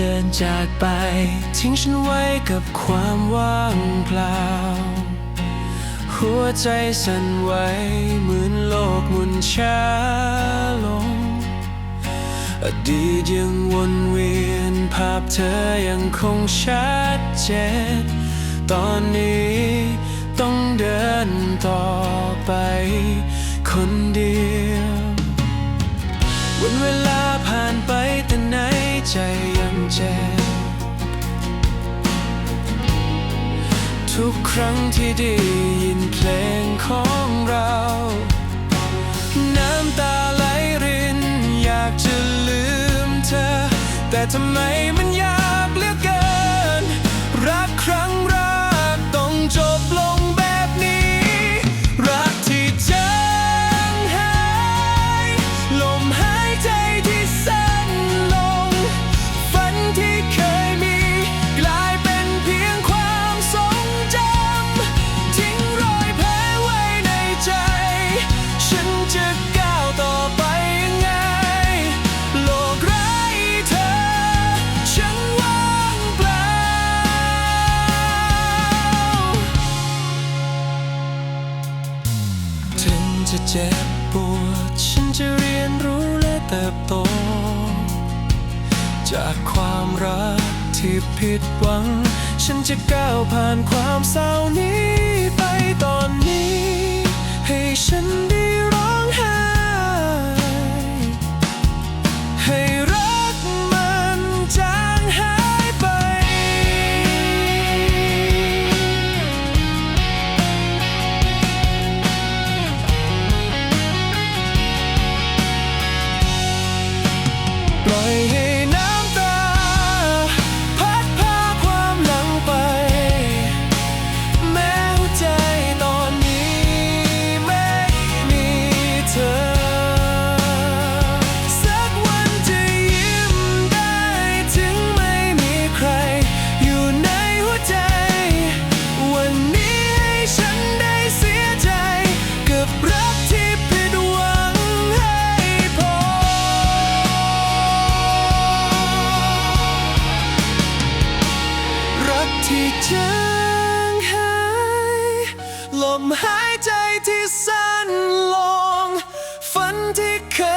ดินจากไป ทิ้งฉันไว้กับความว่างเปล่า หัวใจสั่นไหวเหมือนโลกหมุนช้าลง อดีตยังวนเวียนภาพเธอยังคงชัดเจน ตอนนี้ต้องเดินต่อไป คนเดียว วันเวลาผ่านไปแต่ไหนใจ เจ็บทุกครั้งที่ได้ยินเพลงของเรา น้ำตาไหลรินอยากจะลืมเธอ แต่ทำไมมัน จะเจ็บปวด ฉันจะเรียนรู้และเติบโต จากความรักที่ผิดหวัง ฉันจะก้าวผ่านความเศร้านี้ไปตอนนี้ ที่จางหายลมหายใจที่สั้นลงฝันที่เคย